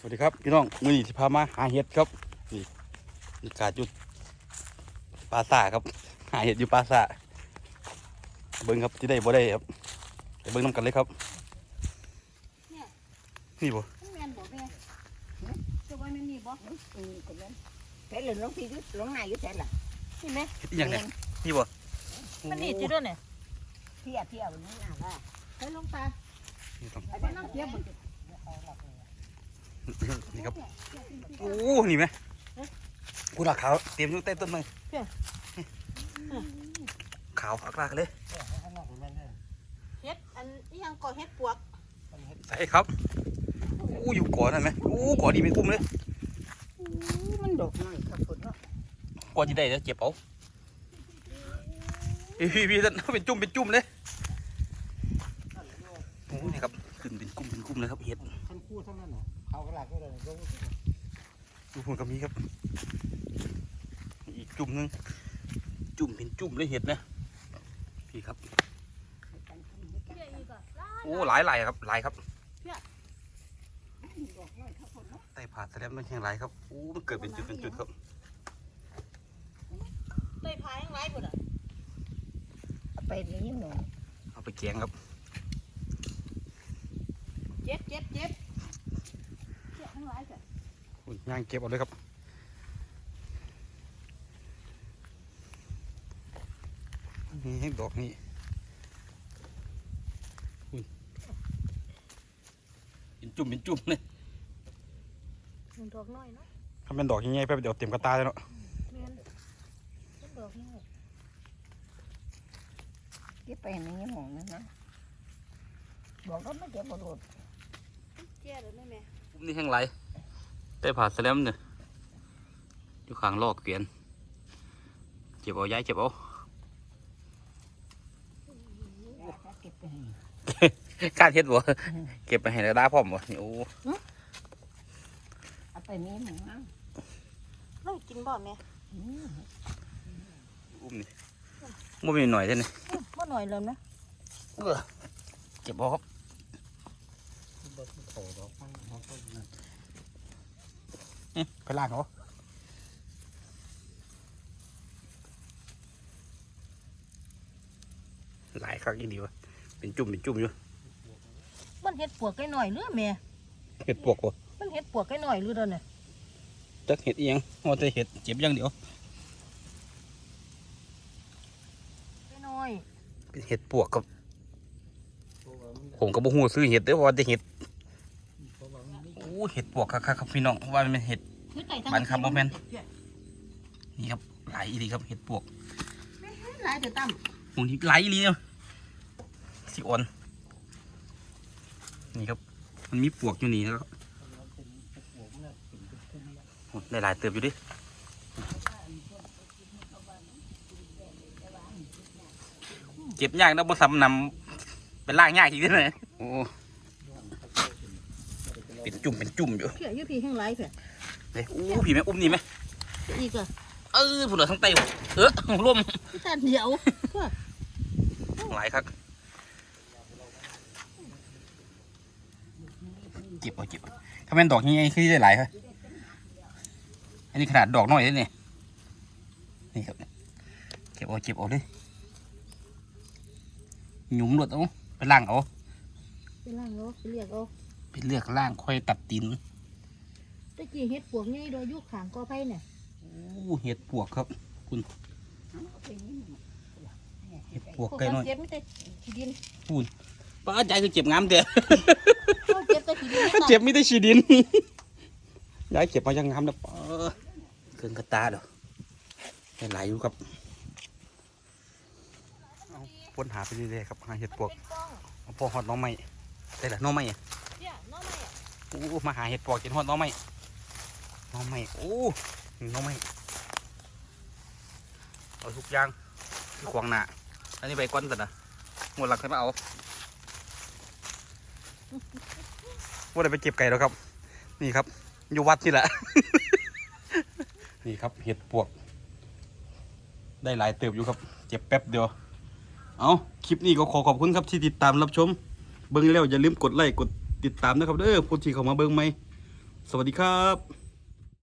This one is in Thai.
สวัสดีครับพี่น้องมือนี้ที่พามาหาเห็ดครับนี่บรรยากาศอยู่ปราสาทครับ หาเห็ดอยู่ปราสาทเบิ้งครับที่ได้บ่ได้ครับไปเบิ้งน้ำกันเลยครับเนี่ยนี่บ่มันแม่นบ่แม่จะว่ามันมีบ่อืมคนนั้นแต่เหลือลงที่ยุดลงไหนยุดแต่ละนี่แม่เห็ดอีหยังเนี่ยนี่บ่มันนี่จะด้วยเนี่ยเที่ยวเที่ยวนี่น่ะว่าไปลงตานี่ต้องไปนั่งเที่ยวมั นนี่ครับโอ้นี่ไหมกูรักขาวเตรียมอยู่ใต้ต้นไม้ขาวอักลากเลยเฮ็ดอันนี้ยังก่อเฮ็ดปวกใส่ครับโอ้อยู่ก่อนนั่นไหมโอ้ก่อนดีเป็นอุ้มเลยมันดอกน้อยครับคนเนาะก่อนที่ได้จะเจ็บเอาพี่พี่พี่ท่านเป็นจุ่มเป็นจุ่มเลยโอ้นี่ครับ ขึ้นเป็นกุ้มเป็นกุ้มเลยครับเห็ดท่านคู่เท่านั้นเหรอเขากระหลักก็เลยลงดูหุ่นกับมีครับ อีกจุ่มหนึง จุ่มเป็นจุ่มเลยเห็ดนะ พี่ครับ โอ้หลายหลายครับหลายครับใต้ผ่าแสลมมันแห้งหลายครับโอ้มันเกิดเป็นจุดเป็นจุดครับเตยพายยังไรบ่ล่ะเอาไปนี่หนูเอาไปแกงครับเจ็บเจ็บเจ็บเจ็บทั้งหลายจ้ะคุณย่างเก็บเอาเลยครับนี่ดอกนี่อุ้ยเป็นจุ่มเป็นจุ่มเลยมันดอกน้อยเนาะถ้าเป็นดอกยังไงไปเดี๋ยวเต็มกระตาเลยเนาะแม่นมันดอกน้อยที่ไปนี่หนูนั่นนะบอกก็ไม่เก็บบรุ ษแก่แล้วแม่แม่อุ้มนี่แห้งไรได้ผ่าแสลมเนี่ยอยู่ข้างลอกเกวียนเจ็บเอาย้ายเจ็บเอาเก็บไปการเฮ็ดบ่เก็บไปให้ได้พร้อมบ่นี่โอ้เอาไปนี่หนูนะเรากินบ่แม่อุ้มนี่บ่มีหน่อยเท่านี้บ่หน่อยเลยนะเออเก็บเอาครับบดโถดอกมันเขาก็นั่น อื้อ ไปล้างเอาหลายครั้งอีดีวะเป็นจุ่มเป็นจุ่มอยู่มันเฮ็ดปวกไก่หน่อยหรือแม่เห็ดปวกบ่มันเฮ็ดปวกไก่หน่อยหรือเด้อเนี่ยจักเห็ดอีหยังว่าแต่เห็ดเจ็บอย่างเดียวไก่น้อยเป็นเห็ดปวกครับเพราะว่ามันผมก็บ่ฮู้ซื้อเห็ดเด้อว่าแต่เห็ด โอ้เห็ดปวกคักๆครับพี่น้องว่ามันเป็นเห็ดคือไก่ทั้งมันครับบ่แม่นนี่ครับหลายอีดีครับเห็ดปวกหลายเด้อตั้มหมูนี่หลายอีหลีเนาะสิอ่อนนี่ครับ มันมีปวกอยู่นี่นะครับเป็นตะกั่วมันน่ะเป็นตะคุ่มแล้วโอ้ได้หลายเติบอยู่ดิเก็บยากนะบ่ซ้ำนำเป็นล่างยากอีกเด้อเนี่ยโอ้ เป็นจุ่มเป็นจุ่มอยู่เพียอยู่พี่แห้งหลายเพียเฮ้ยอู้ผีแม่อุ้มนี่ไหมอีกอะเออผู้เหลือทั้งไตเออร่วมพี่ตาเดียวก็หลายครับเก็บเอาเก็บเอาถ้าเป็นดอกนี้คือได้หลายครับอันนี้ขนาดดอกน้อยเลยนี่นี่ครับเก็บเอาเก็บเอาเลยหยุมหลดเอาไปล่างเอาไปล่างเอาไปเรียกเอา ไปเลือกล่างค่อยตัดตีนตะกี้เฮ็ดปวกใหญ่โดยอยู่ข้างกอไผ่เนี่ยโอ้เห็ดปวกครับเอาไปนี่หนูเห็ดปวกพวกไก่น้อยเจ็บไม่ได้ขี้ดินป้าใจคือเจ็บงามเด้อเขาเจ็บแต่ขี้ดินเจ็บไม่ได้ฉีดินยายเจ็บมายังงามนะเออเครื่องกระตาเด้อได้หลายอยู่ครับเอาวนหาไปเรื่อยๆครับหาเห็ดปวกเป็นกล้องเอาพอหอดหน้องไม้ได้ละหน้องไม้อะเนี่ยน้องไม่อะ โอ้มาหาเห็ดปวกกินหอดน้องไม้หน้องไม้โอ้น้องไม้เอาทุกอย่างที่ขวางหน้าอันนี้ใบก้อนสัตว์นะหมดหลักใช่ไหมเอาว่าได้ไปเก็บไก่แล้วครับ นี่ครับ อยู่วัดนี่แหละ นี่ครับเห็ดปวก ได้หลายเติบอยู่ครับ เจ็บแป๊บเดียว เอาคลิปนี้ก็ขอขอบคุณครับที่ติดตามรับชม เบิ้งแล้วอย่าลืมกดไลค์กด ติดตามนะครับเด้อผู้ที่เข้ามาเบิ้งไหม สวัสดีครับ